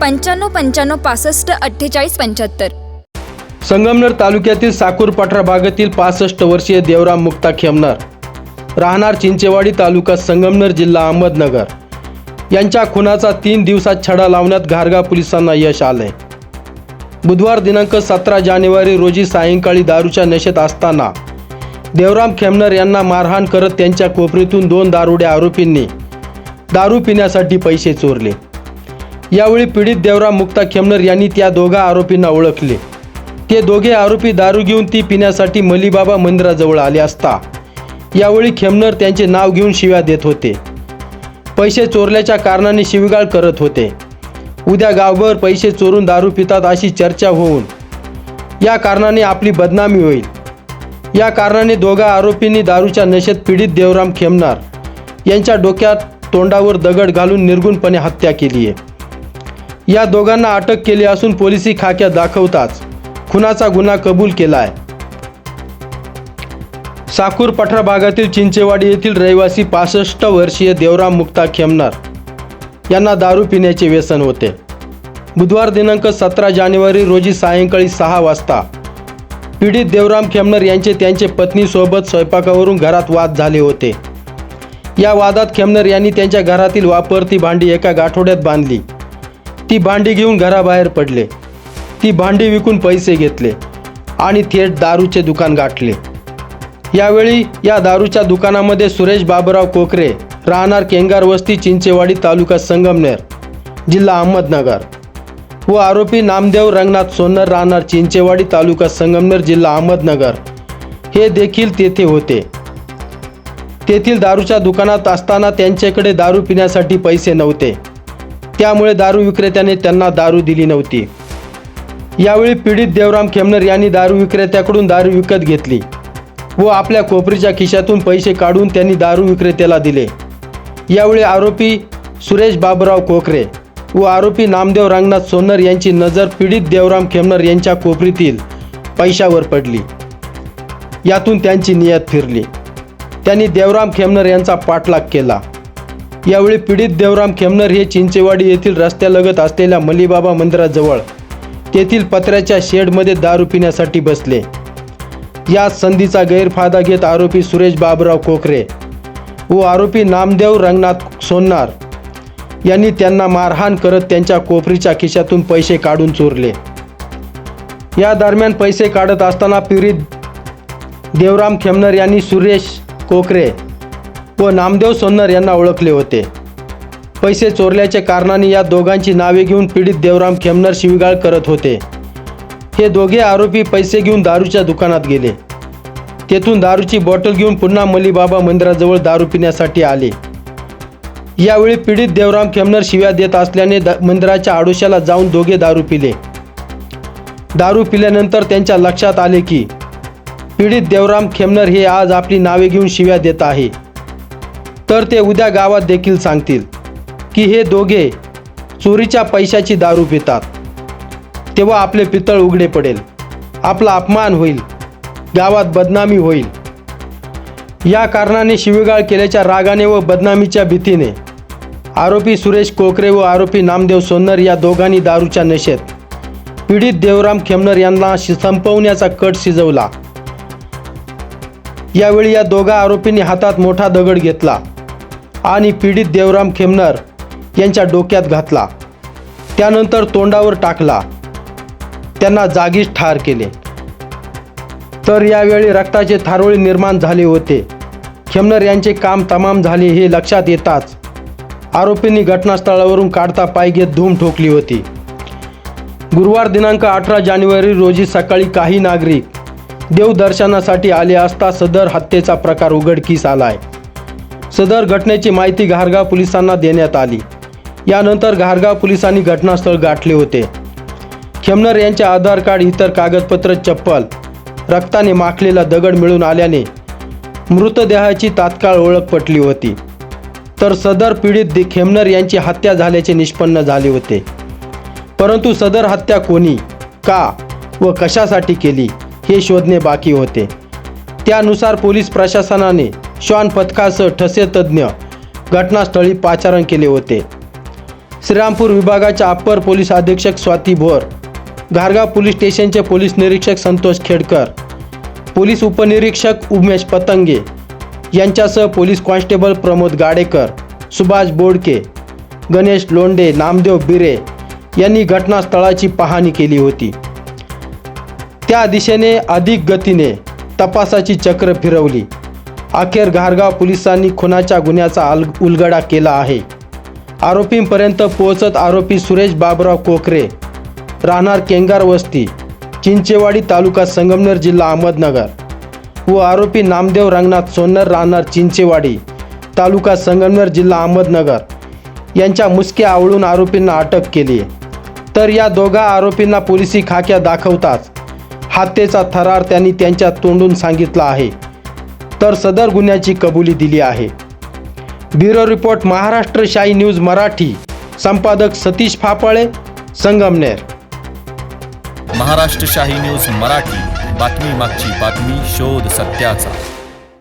पंच्याण्णव पंच्याण्णव पासष्ट अठ्ठेचाळीस पंच्याहत्तर. संगमनेर तालुक्यातील साकूर भागातील पासष्ट वर्षीय देवराम मुक्ता खेमनर राहणार चिंचेवाडी तालुका संगमनेर जिल्हा अहमदनगर. यांच्या खुनाचा तीन दिवसात छडा लावण्यात घारगा पोलिसांना यश आलंय. बुधवार दिनांक सतरा जानेवारी रोजी सायंकाळी दारूच्या नशेत असताना देवराम खेमनर यांना मारहाण करत त्यांच्या कोपरीतून दोन दारुड्या आरोपींनी दारू पिण्यासाठी पैसे चोरले. यावेळी पीडित देवराम मुक्ता खेमनर यांनी त्या दोघा आरोपींना ओळखले. ते दोघे आरोपी दारू घेऊन ती पिण्यासाठी मलिबाबा मंदिराजवळ आले असता. यावेळी खेमनर त्यांचे नाव घेऊन शिव्या देत होते. पैसे चोरल्याच्या कारणाने शिवीगाळ करत होते. उद्या गावभर पैसे चोरून दारू पितात अशी चर्चा होऊन या कारणाने आपली बदनामी होईल. या कारणाने दोघा आरोपींनी दारूच्या नशेत पीडित देवराम खेमनार यांच्या डोक्यात तोंडावर दगड घालून निर्गुणपणे हत्या केली आहे या दोघांना अटक केली असून पोलिसी खाक्या दाखवताच खुनाचा गुन्हा कबूल केला आहे साकूर पठार भागातील चिंचेवाडी येथील रहिवासी पासष्ट वर्षीय देवराम मुक्ता खेमनार यांना दारू पिण्याचे व्यसन होते. बुधवार दिनांक सतरा जानेवारी रोजी सायंकाळी सहा वाजता पीडित देवराम खेमनर यांचे त्यांचे पत्नीसोबत स्वयंपाकावरून घरात वाद झाले होते. या वादात खेमनर यांनी त्यांच्या घरातील वापरती भांडी एका गाठोड्यात बांधली. ती भांडी घेऊन घराबाहेर पडले. ती भांडी विकून पैसे घेतले आणि थेट दारूचे दुकान गाठले. यावेळी या दारूच्या दुकानामध्ये सुरेश बाबुराव कोकरे राहणार केंगार वस्ती चिंचेवाडी तालुका संगमनेर जिल्हा अहमदनगर. व आरोपी नामदेव रंगनाथ सोन्नर राहणार चिंचेवाडी तालुका संगमनेर जिल्हा अहमदनगर. हे देखील तेथे होते. तेथील दारूच्या दुकानात असताना त्यांच्याकडे दारू पिण्यासाठी पैसे नव्हते. त्यामुळे दारू विक्रेत्याने त्यांना दारू दिली नव्हती. यावेळी पीडित देवराम खेमनर यांनी दारू विक्रेत्याकडून दारू विकत घेतली व आपल्या कोपरीच्या खिशातून पैसे काढून त्यांनी दारू विक्रेत्याला दिले. यावेळी आरोपी सुरेश बाबुराव कोकरे व आरोपी नामदेव रंगनाथ सोनर यांची नजर पीडित देवराम खेमनर यांच्या कोपरीतील पैशावर पडली. यातून त्यांची नियत फिरली. त्यांनी देवराम खेमनर यांचा पाठलाग केला. यावेळी पीडित देवराम खेमनर हे चिंचेवाडी येथील रस्त्यालगत असलेल्या मलिबाबा मंदिराजवळ तेथील पत्र्याच्या शेडमध्ये दारू पिण्यासाठी बसले. या संधीचा गैरफायदा घेत आरोपी सुरेश बाबराव कोकरे व आरोपी नामदेव रंगनाथ सोनार यांनी त्यांना मारहाण करत त्यांच्या कोपरीच्या खिशातून पैसे काढून चोरले. या दरम्यान पैसे काढत असताना पीडित देवराम खेमनर यांनी सुरेश कोकरे व नामदेव सोन्नर यांना ओळखले होते. पैसे चोरल्याच्या कारणाने या दोघांची नावे घेऊन पीडित देवराम खेमनर शिवीगाळ करत होते. हे दोघे आरोपी पैसे घेऊन दारूच्या दुकानात गेले. तेथून दारूची बॉटल घेऊन पुन्हा मलिबाबा मंदिराजवळ दारू पिण्यासाठी आले. यावेळी पीडित देवराम खेमनर शिव्या देत असल्याने द मंदिराच्या आडोशाला जाऊन दोघे दारू पिले. दारू पिल्यानंतर त्यांच्या लक्षात आले की पीडित देवराम खेमनर हे आज आपली नावे घेऊन शिव्या देत आहे. तर ते उद्या गावात देखील सांगतील की हे दोघे चोरीच्या पैशाची दारू पितात. तेव्हा आपले पितळ उघडे पडेल. आपला अपमान होईल. गावात बदनामी होईल. या कारणाने शिवीगाळ केल्याच्या रागाने व बदनामीच्या भीतीने आरोपी सुरेश कोकरे व आरोपी नामदेव सोन्नर या दोघांनी दारूच्या नशेत पीडित देवराम खेमनर यांना शि- संपवण्याचा कट शिजवला. यावेळी या दोघा आरोपींनी हातात मोठा दगड घेतला. आणि पीडित देवराम खेमनर यांच्या डोक्यात घातला. त्यानंतर तोंडावर टाकला. त्यांना जागीच ठार केले. तर यावेळी रक्ताचे थारोळी निर्माण झाले होते. खेमनर यांचे काम तमाम झाले हे लक्षात येताच आरोपींनी घटनास्थळावरून काढता पाय घेत धूम ठोकली होती. गुरुवार दिनांक अठरा जानेवारी रोजी सकाळी काही नागरिक देवदर्शनासाठी आले असता सदर हत्येचा प्रकार उघडकीस आलाय. सदर घटनेची माहिती घारगाव पोलिसांना देण्यात आली. यानंतर घारगाव पोलिसांनी घटनास्थळ गाठले होते. खेमनर यांचे आधार कार्ड इतर कागदपत्र चप्पल रक्ताने माखलेला दगड मिळून आल्याने मृतदेहाची तात्काळ ओळख पटली होती. तर सदर पीडित दि- खेमनर यांची हत्या झाल्याचे निष्पन्न झाले होते. परंतु सदर हत्या कोणी का व कशासाठी केली हे शोधणे बाकी होते. त्यानुसार पोलीस प्रशासनाने श्वान पथकासह ठसे तज्ज्ञ घटनास्थळी पाचारण केले होते. श्रीरामपूर विभागाच्या अप्पर पोलीस अधीक्षक स्वाती भोर घारगाव पोलीस स्टेशनचे पोलीस निरीक्षक संतोष खेडकर पोलीस उपनिरीक्षक उमेश पतंगे यांच्यासह पोलीस कॉन्स्टेबल प्रमोद गाडेकर सुभाष बोडके गणेश लोंडे नामदेव बिरे यांनी घटनास्थळाची पाहणी केली होती. त्या दिशेने अधिक गतीने तपासाची चक्र फिरवली. अखेर घारगाव पोलिसांनी खुनाच्या गुन्ह्याचा उलगडा केला आहे. आरोपींपर्यंत पोहोचत आरोपी सुरेश बाबराव कोकरे राहणार केंगार वस्ती चिंचेवाडी तालुका संगमनेर जिल्हा अहमदनगर व आरोपी नामदेव रंगनाथ सोन्नर राहणार चिंचेवाडी तालुका संगमनेर जिल्हा अहमदनगर यांच्या मुसक्या आवळून आरोपींना अटक केली तर या दोघा आरोपींना पोलिसी खाक्या दाखवताच हत्येचा थरार त्यांनी त्यांच्या तोंडून सांगितला आहे. तर सदर गुन्ह्याची कबुली दिली आहे. ब्युरो रिपोर्ट महाराष्ट्र शाही न्यूज मराठी. संपादक सतीश फापळे संगमनेर. महाराष्ट्र शाही न्यूज मराठी. बातमी मागची बातमी शोध सत्याचा.